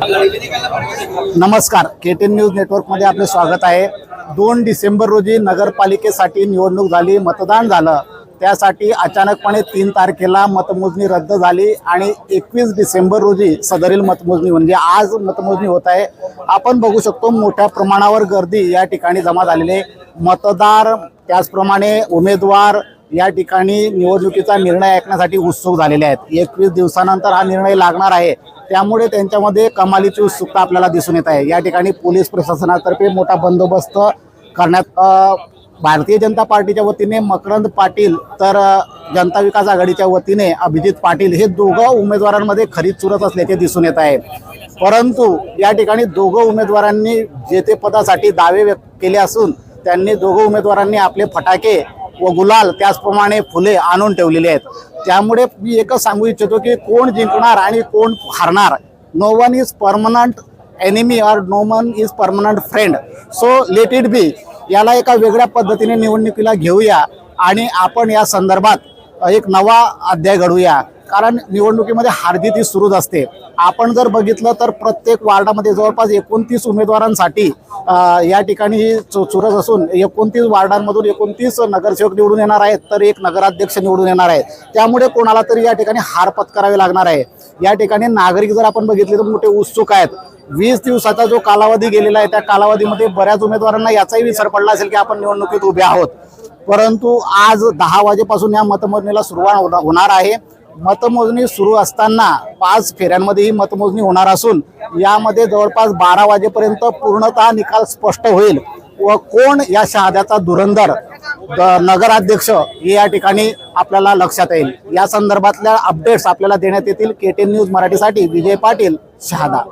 नमस्कार. के ten news नेटवर्कमध्ये आपले स्वागत आहे. दोन डिसेंबर रोजी नगरपालिकेसाठी निवडणूक झाली मतदान झालं. त्यासाठी अचानकपणे तीन तारखेला मतमोजणी रद्द झाली आणि एकवीस डिसेंबर रोजी सदरील मतमोजणी म्हणजे आज मतमोजणी होत आहे. आपण बघू शकतो मोठ्या प्रमाणावर गर्दी या ठिकाणी जमा झालेली आहे. मतदार त्याचप्रमाणे उमेदवार या ठिकाणी निवडणुकीचा निर्णय ऐकण्यासाठी उत्सुक झालेले आहेत. एकवीस दिवसानंतर हा निर्णय लागणार आहे. त्यामुळे त्यांच्यामध्ये कमालीची उत्सुकता आपल्याला दिसून येत आहे. या ठिकाणी पोलीस प्रशासनातर्फे मोठा बंदोबस्त करण्यात भारतीय जनता पार्टीच्या वतीने मकरंद पाटील तर जनता विकास आघाडीच्या वतीने अभिजित पाटील हे दोघं उमेदवारांमध्ये खरीद चुरत असल्याचे दिसून येत आहे. परंतु या ठिकाणी दोघं उमेदवारांनी जेते पदासाठी दावे व्यक्त केले असून त्यांनी दोघं उमेदवारांनी आपले फटाके व गुलाल त्याचप्रमाणे फुले आणून ठेवलेली आहेत. त्यामुळे मी एकच सांगू इच्छितो की कोण जिंकणार आणि कोण हारणार? No one is permanent enemy or no one is permanent friend so let it be याला एका वेगळ्या पद्धतीने निवडणुकीला घेऊया आणि आपण या संदर्भात एक नवा अध्याय घडूया कारण निवडणुकीमध्ये हारजीत ती सुरूच असते. आपण जर बघितलं तर प्रत्येक वार्डामध्ये जवळपास एकोणतीस उमेदवारांसाठी या ठिकाणी ही चु- चुरस असून एकोणतीस वार्डांमधून एकोणतीस नगरसेवक निवडून येणार आहेत तर एक नगराध्यक्ष निवडून येणार आहे त्यामुळे कोणाला तरी या ठिकाणी हार पत्करावे लागणार आहे. या ठिकाणी नागरिक जर आपण बघितले तर मोठे उत्सुक आहेत. वीस दिवसाचा जो कालावधी गेलेला आहे त्या कालावधीमध्ये बऱ्याच उमेदवारांना याचाही विसर पडला असेल की आपण निवडणुकीत उभे आहोत. परंतु आज दहा वाजेपासून या मतमोजणीला सुरुवात होणार आहे. मतमोजणी सुरू असताना पाच फेऱ्यांमध्ये ही मतमोजणी होणार असून यामध्ये जवळपास बारा वाजेपर्यंत पूर्णतः निकाल स्पष्ट होईल व कोण या शहाद्याचा धुरंधर द- नगराध्यक्ष हे या ठिकाणी आपल्याला लक्षात येईल. या संदर्भातल्या अपडेट्स आपल्याला देण्यात येतील. केटेन न्यूज मराठीसाठी विजय पाटील शहादा.